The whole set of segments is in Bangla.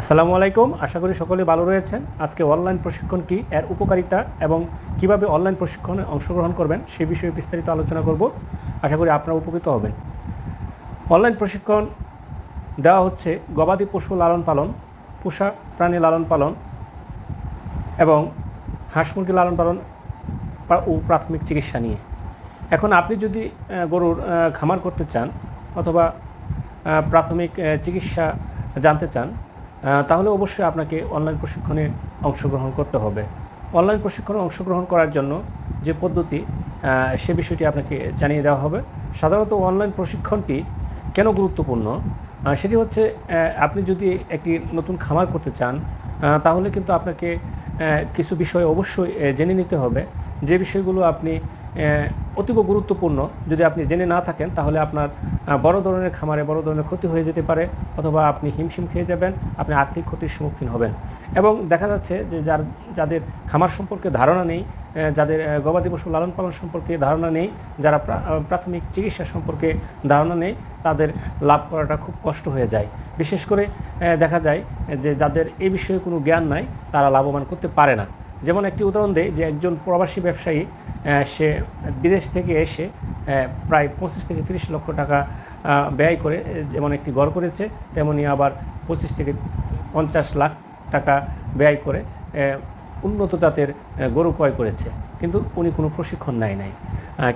আসসালামু আলাইকুম। আশা করি সকলে ভালো রয়েছেন। আজকে অনলাইন প্রশিক্ষণ কি, এর উপকারিতা এবং কীভাবে অনলাইন প্রশিক্ষণে অংশগ্রহণ করবেন, সে বিষয়ে বিস্তারিত আলোচনা করব। আশা করি আপনারা উপকৃত হবেন। অনলাইন প্রশিক্ষণ দেওয়া হচ্ছে গবাদি পশু লালন পালন, পোষা প্রাণী লালন পালন এবং হাঁস মুরগি লালন পালন ও প্রাথমিক চিকিৎসা নিয়ে। এখন আপনি যদি গরুর খামার করতে চান অথবা প্রাথমিক চিকিৎসা জানতে চান তাহলে অবশ্যই আপনাকে অনলাইন প্রশিক্ষণে অংশগ্রহণ করতে হবে। অনলাইন প্রশিক্ষণে অংশগ্রহণ করার জন্য যে পদ্ধতি সে বিষয়টি আপনাকে জানিয়ে দেওয়া হবে। সাধারণত অনলাইন প্রশিক্ষণটি কেন গুরুত্বপূর্ণ? সেটি হচ্ছে আপনি যদি একটি নতুন খামার করতে চান তাহলে কিন্তু আপনাকে কিছু বিষয় অবশ্যই জেনে নিতে হবে। যে বিষয়গুলো আপনি অতীব গুরুত্বপূর্ণ। যদি আপনি জেনে না থাকেন, তাহলে আপনার বড় ধরনের খামারে বড় ধরনের ক্ষতি হয়ে যেতে পারে, অথবা আপনি হিমশিম খেয়ে যাবেন, আপনি আর্থিক ক্ষতির সম্মুখীন হবেন। এবং দেখা যাচ্ছে যে যার, যাদের খামার সম্পর্কে ধারণা নেই যাদের গবাদি পশু লালন পালন সম্পর্কে ধারণা নেই, যারা প্রাথমিক চিকিৎসা সম্পর্কে ধারণা নেই, তাদের লাভ করাটা খুব কষ্ট হয়ে যায়। বিশেষ করে দেখা যায় যে যাদের এই বিষয়ে কোনো জ্ঞান নাই, তারা লাভবান করতে পারে না। যেমন একটি উদাহরণ দেয় যে একজন প্রবাসী ব্যবসায়ী সে বিদেশ থেকে এসে প্রায় পঁচিশ থেকে তিরিশ লক্ষ টাকা ব্যয় করে যেমন একটি ঘর করেছে, তেমনি আবার পঁচিশ থেকে পঞ্চাশ লাখ টাকা ব্যয় করে উন্নত জাতের গরু ক্রয় করেছে। কিন্তু উনি কোনো প্রশিক্ষণ নেয় নাই।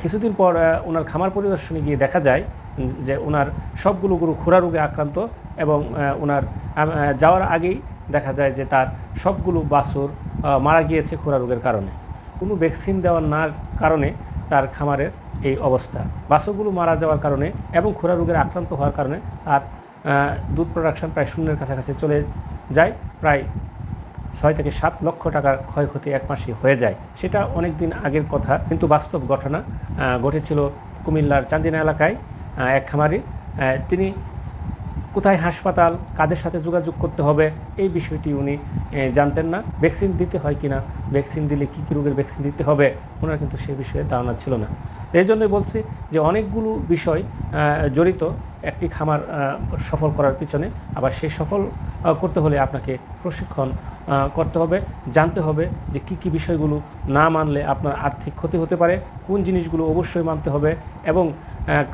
কিছুদিন পর ওনার খামার পরিদর্শনে গিয়ে দেখা যায় যে ওনার সবগুলো গরু খুরা রোগে আক্রান্ত এবং ওনার যাওয়ার আগেই দেখা যায় যে তার সবগুলো বাছুর মারা গিয়েছে খুরা রোগের কারণে। কোনো ভ্যাকসিন দেওয়ার না কারণে তার খামারের এই অবস্থা। বাছুরগুলো মারা যাওয়ার কারণে এবং খুরা রোগের আক্রান্ত হওয়ার কারণে তার দুধ প্রোডাকশন প্রায় শূন্যের কাছাকাছি চলে যায়, প্রায় ছয় থেকে সাত লক্ষ টাকার ক্ষয়ক্ষতি এক মাসে হয়ে যায়। সেটা অনেক দিন আগের কথা, কিন্তু বাস্তব ঘটনা ঘটেছিল কুমিল্লার চান্দিনা এলাকায় এক খামারি তিনি কোথায় হাসপাতাল, কাদের সাথে যোগাযোগ করতে হবে, এই বিষয়টি উনি জানতেন না। ভ্যাকসিন দিতে হয় কি না ভ্যাকসিন দিলে কী কী রোগের ভ্যাকসিন দিতে হবে, ওনার কিন্তু সে বিষয়ে ধারণা ছিল না। এই জন্যই বলছি যে অনেকগুলো বিষয় জড়িত, একটি খামার সফল করার পিছনে। আবার সেই সফল করতে হলে আপনাকে প্রশিক্ষণ করতে হবে, জানতে হবে যে কী কী বিষয়গুলো না মানলে আপনার আর্থিক ক্ষতি হতে পারে, কোন জিনিসগুলো অবশ্যই মানতে হবে এবং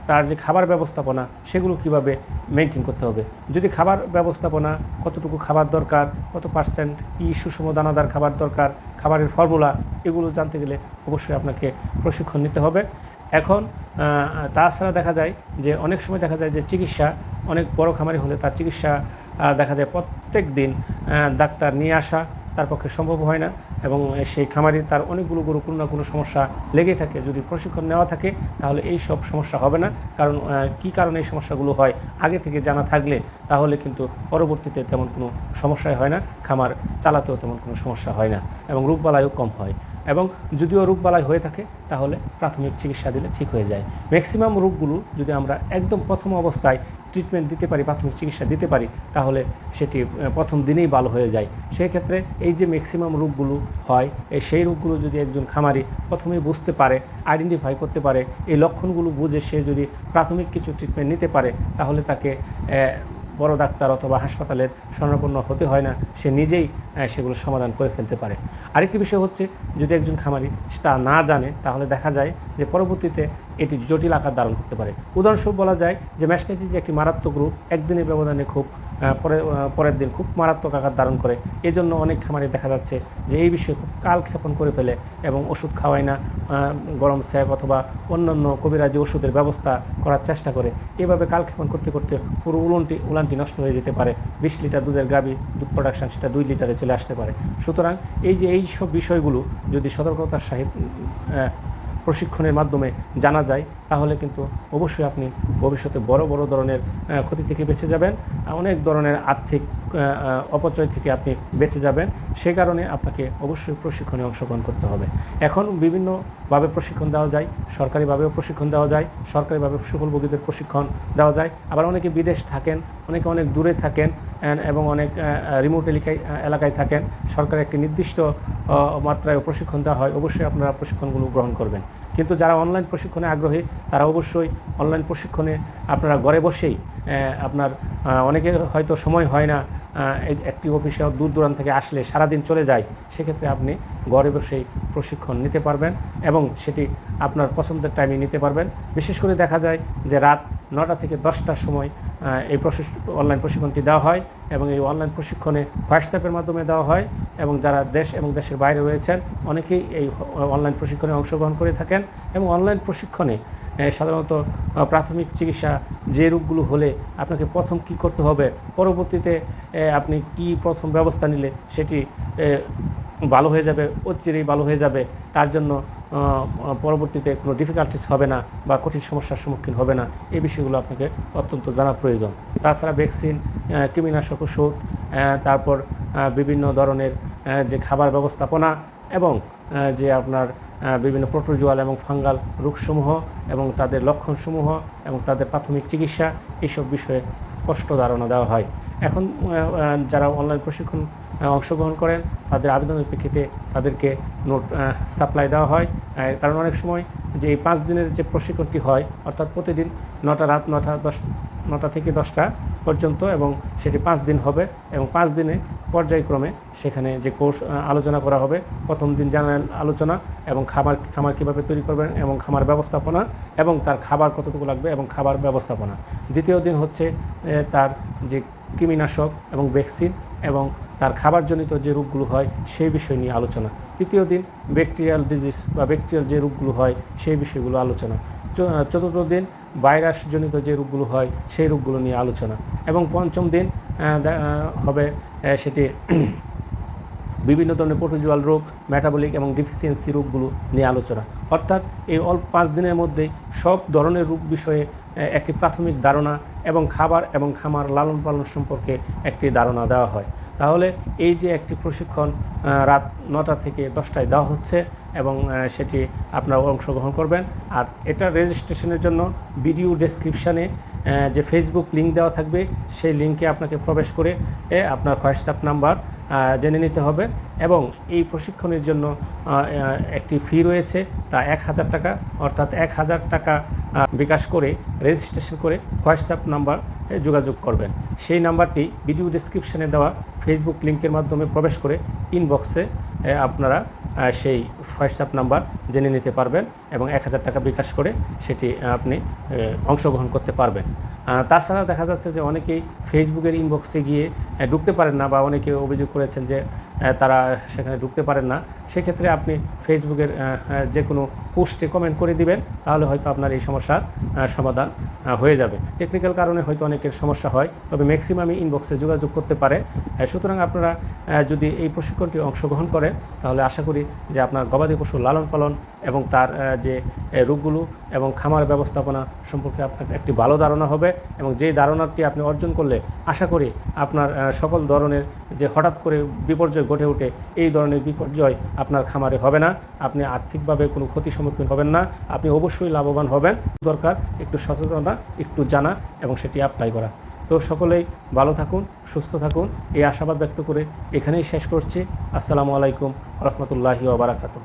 তার যে খাবার ব্যবস্থাপনা সেগুলো কীভাবে মেনটেন করতে হবে। যদি খাবার ব্যবস্থাপনা কতটুকু খাবার দরকার, কত পার্সেন্ট কী সুষম দানাদার খাবার দরকার, খাবারের ফর্মুলা এগুলো জানতে গেলে অবশ্যই আপনাকে প্রশিক্ষণ নিতে হবে। এখন তাছাড়া দেখা যায় যে অনেক সময় দেখা যায় যে চিকিৎসা অনেক বড় খামারি হলে তার চিকিৎসা দেখা যায় প্রত্যেক দিন ডাক্তার নিয়ে আসা তার পক্ষে সম্ভব হয় না এবং সেই খামারি তার অনেকগুলো গরু কোনো না কোনো সমস্যা লেগে থাকে। যদি প্রশিক্ষণ নেওয়া থাকে, তাহলে এই সব সমস্যা হবে না। কারণ কী কারণে এই সমস্যাগুলো হয় আগে থেকে জানা থাকলে তাহলে কিন্তু পরবর্তীতে তেমন কোনো সমস্যাই হয় না। খামার চালাতেও তেমন কোনো সমস্যা হয় না এবং রোগবালাইও কম হয়। এবং যদিও রোগবালাই হয়ে থাকে, তাহলে প্রাথমিক চিকিৎসা দিলে ঠিক হয়ে যায়। ম্যাক্সিমাম রোগগুলো যদি আমরা একদম প্রথম অবস্থায় ট্রিটমেন্ট দিতে পারি, প্রাথমিক চিকিৎসা দিতে পারি, তাহলে সেটি প্রথম দিনেই ভালো হয়ে যায়। সেই ক্ষেত্রে এই যে ম্যাক্সিমাম রোগগুলো হয়, এই সেই রোগগুলো যদি একজন খামারি প্রথমেই বুঝতে পারে আইডেন্টিফাই করতে পারে, এই লক্ষণগুলো বুঝে সে যদি প্রাথমিক কিছু ট্রিটমেন্ট নিতে পারে, তাহলে তাকে বড় ডাক্তার অথবা হাসপাতালের স্বর্ণপূর্ণ হতে হয় না, সে নিজেই সেগুলো সমাধান করে ফেলতে পারে। আরেকটি বিষয় হচ্ছে, যদি একজন খামারি তা না জানে, তাহলে দেখা যায় যে পরবর্তীতে এটি জটিল আকার ধারণ করতে পারে। উদাহরণস্বরূপ বলা যায় যে ম্যাশনাইটিস যে একটি মারাত্মক রূপ একদিনের ব্যবধানে খুব পরে পরের দিন খুব মারাত্মক আকার ধারণ করে। এজন্য অনেক খামারে দেখা যাচ্ছে যে এই বিষয়ে খুব কাল ক্ষেপণ করে ফেলে এবং ওষুধ খাওয়ায় না। গরম স্যাপ অথবা অন্যান্য কবিরাজি ওষুধের ব্যবস্থা করার চেষ্টা করে। এভাবে কালক্ষেপণ করতে করতে পুরো উলনটি, উলানটি নষ্ট হয়ে যেতে পারে। বিশ লিটার দুধের গাবি দুধ প্রোডাকশন সেটা দুই লিটারে চলে আসতে পারে। সুতরাং এই যে, এই সব বিষয়গুলো যদি সতর্কতার সাহিত প্রশিক্ষণের মাধ্যমে জানা যায়, তাহলে কিন্তু অবশ্যই আপনি ভবিষ্যতে বড় বড় ধরনের ক্ষতি থেকে বেঁচে যাবেন। অনেক ধরনের আর্থিক অপচয় থেকে আপনি বেঁচে যাবেন। সে কারণে আপনাকে অবশ্যই প্রশিক্ষণে অংশগ্রহণ করতে হবে। এখন বিভিন্নভাবে প্রশিক্ষণ দেওয়া যায়, সরকারিভাবেও প্রশিক্ষণ দেওয়া যায়, সরকারিভাবে সুফলভোগীদের প্রশিক্ষণ দেওয়া যায়। আবার অনেকে বিদেশ থাকেন, অনেকে অনেক দূরে থাকেন। এবং অনেক রিমোট এলাকায় এলাকায় থাকেন। সরকার একটি নির্দিষ্ট মাত্রায় প্রশিক্ষণ দেওয়া হয়। অবশ্যই আপনারা প্রশিক্ষণগুলো গ্রহণ করবেন। কিন্তু যারা অনলাইন প্রশিক্ষণে আগ্রহী, তারা অবশ্যই অনলাইন প্রশিক্ষণে আপনারা ঘরে বসেই আপনার অনেকের হয়তো সময় হয় না একটি অফিসে দূর দূরান্ত থেকে আসলে সারাদিন চলে যায়, সেক্ষেত্রে আপনি ঘরে বসেই প্রশিক্ষণ নিতে পারবেন এবং সেটি আপনার পছন্দের টাইমে নিতে পারবেন। বিশেষ করে দেখা যায় যে রাত নটা থেকে দশটার সময় এই অনলাইন প্রশিক্ষণটি দেওয়া হয় এবং এই অনলাইন প্রশিক্ষণে হোয়াটসঅ্যাপের মাধ্যমে দেওয়া হয় এবং যারা দেশ এবং দেশের বাইরে রয়েছেন, অনেকেই এই অনলাইন প্রশিক্ষণে অংশগ্রহণ করে থাকেন এবং অনলাইন প্রশিক্ষণে সাধারণত প্রাথমিক চিকিৎসা যে রোগগুলো হলে আপনাকে প্রথম কি করতে হবে, পরবর্তীতে আপনি কি প্রথম ব্যবস্থা নিলে সেটি ভালো হয়ে যাবে অচিরেই ভালো হয়ে যাবে। তার জন্য পরবর্তীতে কোনো ডিফিকাল্টিস হবে না বা কঠিন সমস্যার সম্মুখীন হবে না। এই বিষয়গুলো আপনাকে অত্যন্ত জানা প্রয়োজন। তাছাড়া ভ্যাকসিন কৃমিনাশক ওষুধ তারপর বিভিন্ন ধরনের যে খাবার ব্যবস্থাপনা এবং যে আপনার বিভিন্ন প্রোটোজোয়াল এবং ফাঙ্গাল রোগসমূহ এবং তাদের লক্ষণসমূহ এবং তাদের প্রাথমিক চিকিৎসা এইসব বিষয়ে স্পষ্ট ধারণা দেওয়া হয়। এখন যারা অনলাইন প্রশিক্ষণ অংশগ্রহণ করেন, তাদের আবেদনের প্রেক্ষিতে তাদেরকে নোট সাপ্লাই দেওয়া হয়। কারণ অনেক সময় যে এই পাঁচ দিনের যে প্রশিক্ষণটি হয়, অর্থাৎ প্রতিদিন নটা রাত, নটা দশ, নটা থেকে দশটা পর্যন্ত এবং সেটি পাঁচ দিন হবে এবং পাঁচ দিনে পর্যায়ক্রমে সেখানে যে কোর্স আলোচনা করা হবে, প্রথম দিন জেনারেল আলোচনা এবং খাবার, খামার কীভাবে তৈরি করবেন এবং খামার ব্যবস্থাপনা এবং তার খাবার কতটুকু লাগবে এবং খাবার ব্যবস্থাপনা। দ্বিতীয় দিন হচ্ছে তার যে কৃমিনাশক এবং ভ্যাকসিন এবং তার খাবারজনিত যে রোগগুলো হয় সেই বিষয় নিয়ে আলোচনা। তৃতীয় দিন ব্যাকটেরিয়াল ডিজিজ বা ব্যাকটেরিয়াল যে রোগগুলো হয় সেই বিষয়গুলো আলোচনা। চতুর্থ দিন ভাইরাসজনিত যে রোগগুলো হয় সেই রোগগুলো নিয়ে আলোচনা। এবং পঞ্চম দিন হবে সেটি বিভিন্ন ধরনের প্রোটোজুয়াল রোগ মেটাবলিক এবং ডিফিসিয়েন্সি রোগগুলো নিয়ে আলোচনা। অর্থাৎ এই অল্প পাঁচ দিনের মধ্যেই সব ধরনের রোগ বিষয়ে একটি প্রাথমিক ধারণা এবং খাবার এবং খামার লালন পালন সম্পর্কে একটি ধারণা দেওয়া হয়। তাহলে এই যে একটি প্রশিক্ষণ রাত নটা থেকে দশটায় দেওয়া হচ্ছে এবং সেটি আপনারা অংশগ্রহণ করবেন। আর এটা রেজিস্ট্রেশনের জন্য ভিডিও ডেসক্রিপশানে যে ফেসবুক লিঙ্ক দেওয়া থাকবে, সেই লিঙ্কে আপনাকে প্রবেশ করে আপনার হোয়াটসঅ্যাপ নাম্বার জেনে নিতে হবে এবং এই প্রশিক্ষণের জন্য একটি ফি রয়েছে, তা এক হাজার টাকা, অর্থাৎ এক হাজার টাকা বিকাশ করে রেজিস্ট্রেশন করে হোয়াটসঅ্যাপ নাম্বার যোগাযোগ করবেন। সেই নাম্বারটি ভিডিও ডিসক্রিপশনে দেওয়া ফেসবুক লিঙ্কের মাধ্যমে প্রবেশ করে ইনবক্সে আপনারা সেই হোয়াটসঅ্যাপ নাম্বার জেনে নিতে পারবেন এবং এক হাজার টাকা বিকাশ করে সেটি আপনি অংশগ্রহণ করতে পারবেন। তাছাড়া দেখা যাচ্ছে যে অনেকেই ফেসবুকের ইনবক্সে গিয়ে ঢুকতে পারেন না বা অনেকে অভিযোগ করেছেন যে তারা সেখানে ঢুকতে পারেন না। সেক্ষেত্রে আপনি ফেসবুকের যে কোনো পোস্টে কমেন্ট করে দিবেন, তাহলে হয়তো আপনার এই সমস্যার সমাধান হয়ে যাবে। টেকনিক্যাল কারণে হয়তো অনেকের সমস্যা হয়, তবে ম্যাক্সিমামই ইনবক্সে যোগাযোগ করতে পারে। সুতরাং আপনারা যদি এই প্রশিক্ষণটি অংশগ্রহণ করেন, তাহলে আশা করি যে আপনার গবাদি পশুর লালন পালন এবং তার যে রোগগুলো এবং খামার ব্যবস্থাপনা সম্পর্কে আপনার একটি ভালো ধারণা হবে এবং যেই ধারণাটি আপনি অর্জন করলে, আশা করি আপনার সকল ধরনের যে হঠাৎ করে বিপর্যয় ঘটে ওঠে, এই ধরনের বিপর্যয় আপনার খামারে হবে না। আপনি আর্থিকভাবে কোনো ক্ষতির সম্মুখীন হবেন না। আপনি অবশ্যই লাভবান হবেন। দরকার, একটু সচেতনতা, একটু জানা এবং সেটি অ্যাপ্লাই করা। তো সকলেই ভালো থাকুন, সুস্থ থাকুন। এই আশাবাদ ব্যক্ত করে এখানেই শেষ করছি। আসসালামু আলাইকুম, রহমতুল্লাহি ওবরাকাতুহ